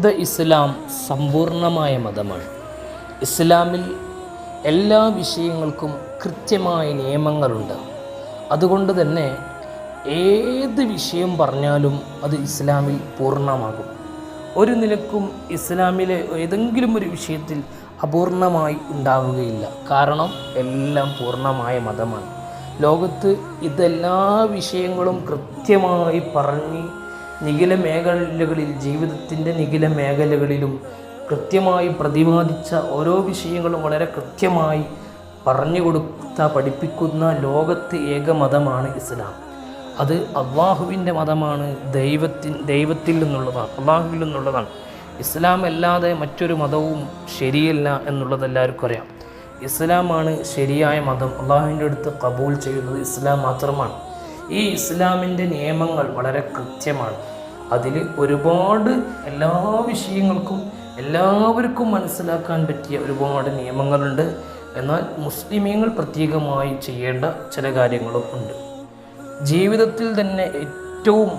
പരിശുദ്ധ ഇസ്ലാം സമ്പൂർണമായ മതമാണ്. ഇസ്ലാമിൽ എല്ലാ വിഷയങ്ങൾക്കും കൃത്യമായ നിയമങ്ങളുണ്ട്. അതുകൊണ്ട് തന്നെ ഏത് വിഷയം പറഞ്ഞാലും അത് ഇസ്ലാമിൽ പൂർണമാകും. ഒരു നിലക്കും ഇസ്ലാമിലെ ഏതെങ്കിലും ഒരു വിഷയത്തിൽ അപൂർണമായി ഉണ്ടാവുകയില്ല. കാരണം എല്ലാം പൂർണമായ മതമാണ്. ലോകത്ത് ഇതെല്ലാ വിഷയങ്ങളും കൃത്യമായി പറഞ്ഞ് നിഖില മേഖലകളിൽ ജീവിതത്തിന്റെ നിഖില മേഖലകളിലും കൃത്യമായി പ്രതിപാദിച്ച ഓരോ വിഷയങ്ങളും വളരെ കൃത്യമായി പറഞ്ഞു കൊടുത്ത പഠിപ്പിക്കുന്ന ലോകത്ത് ഏക മതമാണ് ഇസ്ലാം. അത് അള്ളാഹുവിന്റെ മതമാണ് ദൈവത്തിൻ ദൈവത്തിൽ നിന്നുള്ളതാണ് അള്ളാഹുവിൽ നിന്നുള്ളതാണ്. ഇസ്ലാം അല്ലാതെ മറ്റൊരു മതവും ശരിയല്ല എന്നുള്ളത് എല്ലാവർക്കും അറിയാം. ഇസ്ലാമാണ് ശരിയായ മതം അള്ളാഹുവിന്റെ അടുത്ത് കബൂൾ ചെയ്യുന്നത് ഇസ്ലാം മാത്രമാണ്. ഈ ഇസ്ലാമിന്റെ നിയമങ്ങൾ വളരെ കൃത്യമാണ്. അതിൽ ഒരുപാട് എല്ലാ വിഷയങ്ങൾക്കും എല്ലാവർക്കും മനസ്സിലാക്കാൻ പറ്റിയ ഒരുപാട് നിയമങ്ങളുണ്ട്. എന്നാൽ മുസ്ലിമീങ്ങൾ പ്രത്യേകമായി ചെയ്യേണ്ട ചില കാര്യങ്ങളും ഉണ്ട്. ജീവിതത്തിൽ തന്നെ ഏറ്റവും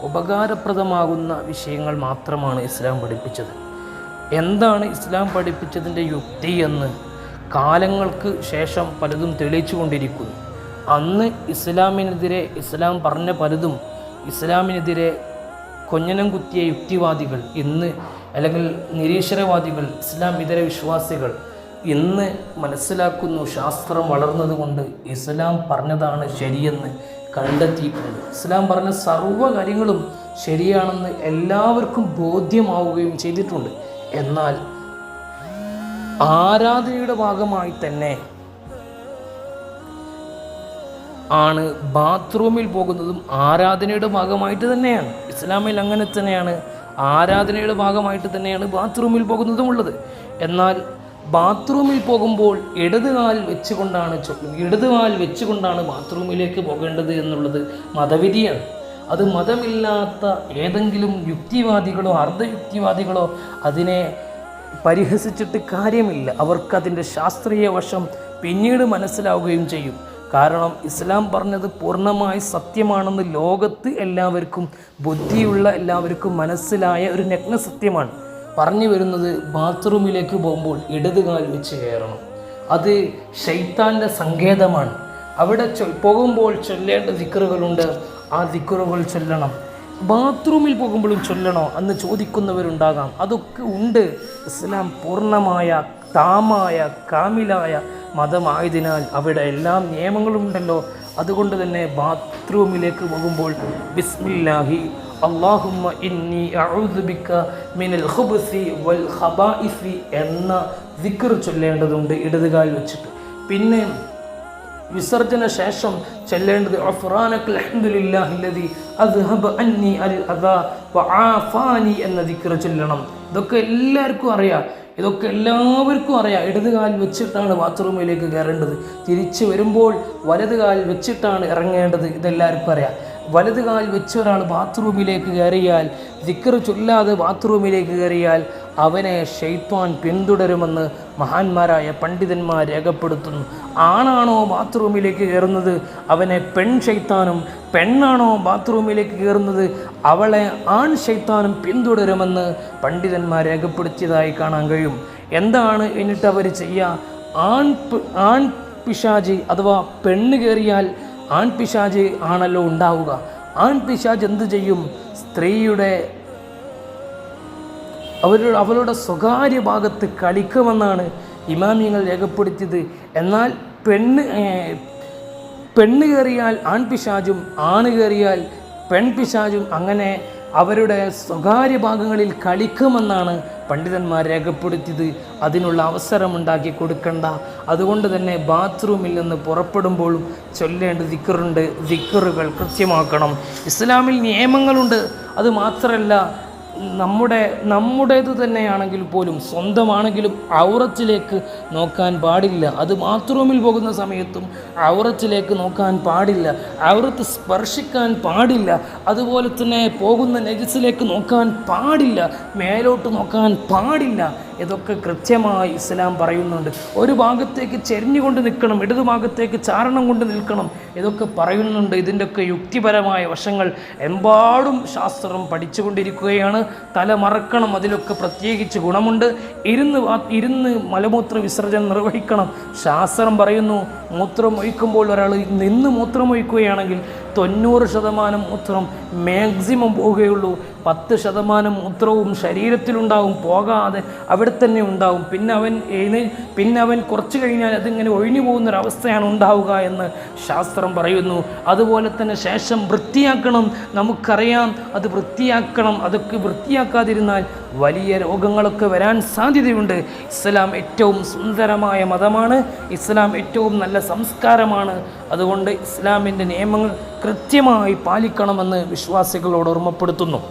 ഉപകാരപ്രദമാകുന്ന വിഷയങ്ങൾ മാത്രമാണ് ഇസ്ലാം പഠിപ്പിച്ചത്. എന്താണ് ഇസ്ലാം പഠിപ്പിച്ചതിന്റെ യുക്തി എന്ന് കാലങ്ങൾക്ക് ശേഷം പലതും തെളിയിച്ചു കൊണ്ടിരിക്കുന്നു. അന്ന് ഇസ്ലാമിനെതിരെ ഇസ്ലാം പറഞ്ഞ പലതും ഇസ്ലാമിനെതിരെ കൊഞ്ഞനം കുത്തിയ യുക്തിവാദികൾ ഇന്ന് അല്ലെങ്കിൽ നിരീശ്വരവാദികൾ ഇസ്ലാം ഇതര വിശ്വാസികൾ ഇന്ന് മനസ്സിലാക്കുന്നു ശാസ്ത്രം വളർന്നതുകൊണ്ട് ഇസ്ലാം പറഞ്ഞതാണ് ശരിയെന്ന് കണ്ടെത്തിയിട്ടുണ്ട്. ഇസ്ലാം പറഞ്ഞ സർവ കാര്യങ്ങളും ശരിയാണെന്ന് എല്ലാവർക്കും ബോധ്യമാവുകയും ചെയ്തിട്ടുണ്ട്. എന്നാൽ ആരാധനയുടെ ഭാഗമായി തന്നെ ആണ് ബാത്റൂമിൽ പോകുന്നതും ആരാധനയുടെ ഭാഗമായിട്ട് തന്നെയാണ്. ഇസ്ലാമിൽ അങ്ങനെ തന്നെയാണ്. ആരാധനയുടെ ഭാഗമായിട്ട് തന്നെയാണ് ബാത്റൂമിൽ പോകുന്നതും ഉള്ളത്. എന്നാൽ ബാത്റൂമിൽ പോകുമ്പോൾ ഇടത് കാൽ വെച്ചുകൊണ്ടാണ് ഇടത് കാൽ വെച്ചുകൊണ്ടാണ് ബാത്റൂമിലേക്ക് പോകേണ്ടത് എന്നുള്ളത് മതവിധിയാണ്. അത് മതമില്ലാത്ത ഏതെങ്കിലും യുക്തിവാദികളോ അർദ്ധയുക്തിവാദികളോ അതിനെ പരിഹസിച്ചിട്ട് കാര്യമില്ല. അവർക്കതിന്റെ ശാസ്ത്രീയ വശം പിന്നീട് മനസ്സിലാവുകയും ചെയ്യും. കാരണം ഇസ്ലാം പറഞ്ഞത് പൂർണമായി സത്യമാണെന്ന് ലോകത്ത് എല്ലാവർക്കും ബുദ്ധിയുള്ള എല്ലാവർക്കും മനസ്സിലായ ഒരു നഗ്ന സത്യമാണ്. പറഞ്ഞു വരുന്നത് ബാത്റൂമിലേക്ക് പോകുമ്പോൾ ഇടതുകാൽ വെച്ച് കയറണം. അത് ഷെയ്ത്താന്റെ സങ്കേതമാണ്. അവിടെ പോകുമ്പോൾ ചൊല്ലേണ്ട ദിക്കറുകളുണ്ട് ആ ദിക്കറുകൾ ചൊല്ലണം. ബാത്റൂമിൽ പോകുമ്പോഴും ചൊല്ലണോ എന്ന് ചോദിക്കുന്നവരുണ്ടാകാം. അതൊക്കെ ഉണ്ട്. ഇസ്ലാം പൂർണമായ താമായ കാമിലായ മതമായതിനാൽ അവിടെ എല്ലാ നിയമങ്ങളും ഉണ്ടല്ലോ. അതുകൊണ്ട് തന്നെ ബാത്റൂമിലേക്ക് പോകുമ്പോൾ ബിസ്മില്ലാഹി അള്ളാഹുമ്മ ഇന്നി അഊദു ബിക മിനൽ ഖുബ്സി വൽ ഹബാഇഫി എന്ന ദിക്കർ ചൊല്ലേണ്ടതുണ്ട് ഇടതുകാൽ വെച്ചിട്ട്. പിന്നെ വിസർജന ശേഷം ചെല്ലേണ്ടത് എന്ന ദിക്കർ ചൊല്ലണം. ഇതൊക്കെ എല്ലാവർക്കും അറിയാം. ഇതൊക്കെ എല്ലാവർക്കും അറിയാം. ഇടത് കാൽ വെച്ചിട്ടാണ് ബാത്റൂമിലേക്ക് കയറേണ്ടത്. തിരിച്ചു വരുമ്പോൾ വലത് കാൽ വെച്ചിട്ടാണ് ഇറങ്ങേണ്ടത് ഇതെല്ലാവർക്കും അറിയാം. വലത് കാൽ വെച്ച് ഒരാൾ ബാത്റൂമിലേക്ക് കയറിയാൽ ദിക്കറ് ചൊല്ലാതെ ബാത്റൂമിലേക്ക് കയറിയാൽ അവനെ ഷെയ്ത്വാൻ പിന്തുടരുമെന്ന് മഹാന്മാരായ പണ്ഡിതന്മാർ രേഖപ്പെടുത്തുന്നു. ആണാണോ ബാത്റൂമിലേക്ക് കയറുന്നത്? അവനെ പെൺ ഷെയ്ത്താനും പെണ്ണാണോ ബാത്റൂമിലേക്ക് കയറുന്നത്? അവളെ ആൺ ഷെയ്ത്താനും പിന്തുടരുമെന്ന് പണ്ഡിതന്മാർ രേഖപ്പെടുത്തിയതായി കാണാൻ കഴിയും. എന്താണ് എന്നിട്ട് അവർ ചെയ്യുക ആൺ ആൺ പിശാജ് അഥവാ പെണ്ണ് കയറിയാൽ ആൺ പിശാജ് ആണല്ലോ ഉണ്ടാവുക. ആൺ പിശാജ് എന്ത് ചെയ്യും? സ്ത്രീയുടെ അവരുടെ അവളുടെ സ്വകാര്യ ഭാഗത്ത് കളിക്കുമെന്നാണ് ഇമാമിയങ്ങൾ രേഖപ്പെടുത്തിയത്. എന്നാൽ പെണ്ണ് പെണ്ണ് കയറിയാൽ ആൺപിശാചും ആണ് കയറിയാൽ പെൺപിശാചും അങ്ങനെ അവരുടെ സ്വകാര്യ ഭാഗങ്ങളിൽ കളിക്കുമെന്നാണ് പണ്ഡിതന്മാർ രേഖപ്പെടുത്തിയത്. അതിനുള്ള അവസരമുണ്ടാക്കി കൊടുക്കണ്ട. അതുകൊണ്ട് തന്നെ ബാത്റൂമിൽ നിന്ന് പുറപ്പെടുമ്പോഴും ചൊല്ലേണ്ട ദിക്കറുണ്ട് ദിക്കറുകൾ കൃത്യമാക്കണം. ഇസ്ലാമിൽ നിയമങ്ങളുണ്ട്. അത് മാത്രമല്ല നമ്മുടെ നമ്മുടേത് തന്നെയാണെങ്കിൽ പോലും സ്വന്തമാണെങ്കിലും ഔറത്തിലേക്ക് നോക്കാൻ പാടില്ല. അത് ബാത്റൂമിൽ പോകുന്ന സമയത്തും ഔറത്തിലേക്ക് നോക്കാൻ പാടില്ല. ഔറത്ത് സ്പർശിക്കാൻ പാടില്ല. അതുപോലെ തന്നെ പോകുന്ന നെജസിലേക്ക് നോക്കാൻ പാടില്ല. മേലോട്ട് നോക്കാൻ പാടില്ല. ഇതൊക്കെ കൃത്യമായി ഇസ്ലാം പറയുന്നുണ്ട്. ഒരു ഭാഗത്തേക്ക് ചെരിഞ്ഞുകൊണ്ട് നിൽക്കണം ഇടതു ഭാഗത്തേക്ക് ചാരണം കൊണ്ട് നിൽക്കണം ഇതൊക്കെ പറയുന്നുണ്ട്. ഇതിന്റെയൊക്കെ യുക്തിപരമായ വശങ്ങൾ എമ്പാടും ശാസ്ത്രം പഠിച്ചുകൊണ്ടിരിക്കുകയാണ്. തല മറക്കണം അതിലൊക്കെ പ്രത്യേകിച്ച് ഗുണമുണ്ട്. ഇരുന്ന് ഇരുന്ന് മലമൂത്ര വിസർജനം നിർവഹിക്കണം. ശാസ്ത്രം പറയുന്നു മൂത്രം ഒഴിക്കുമ്പോൾ ഒരാൾ നിന്ന് മൂത്രം ഒഴിക്കുകയാണെങ്കിൽ തൊണ്ണൂറ് ശതമാനം മൂത്രം മാക്സിമം പോവുകയുള്ളൂ. പത്ത് ശതമാനം മൂത്രവും ശരീരത്തിലുണ്ടാവും പോകാതെ അവിടെ തന്നെ ഉണ്ടാവും. പിന്നെ അവൻ എഴുന്നേ പിന്നെ അവൻ കുറച്ച് കഴിഞ്ഞാൽ അതിങ്ങനെ ഒഴിഞ്ഞു പോകുന്നൊരവസ്ഥയാണ് ഉണ്ടാവുക എന്ന് ശാസ്ത്രം പറയുന്നു. അതുപോലെ തന്നെ ശേഷം വൃത്തിയാക്കണം നമുക്കറിയാം അത് വൃത്തിയാക്കണം. അതൊക്കെ വൃത്തിയാക്കാതിരുന്നാൽ വലിയ രോഗങ്ങളൊക്കെ വരാൻ സാധ്യതയുണ്ട്. ഇസ്ലാം ഏറ്റവും സുന്ദരമായ മതമാണ്. ഇസ്ലാം ഏറ്റവും നല്ല സംസ്കാരമാണ്. അതുകൊണ്ട് ഇസ്ലാമിന്റെ നിയമങ്ങൾ കൃത്യമായി പാലിക്കണമെന്ന് വിശ്വാസികളോട് ഓർമ്മപ്പെടുത്തുന്നു.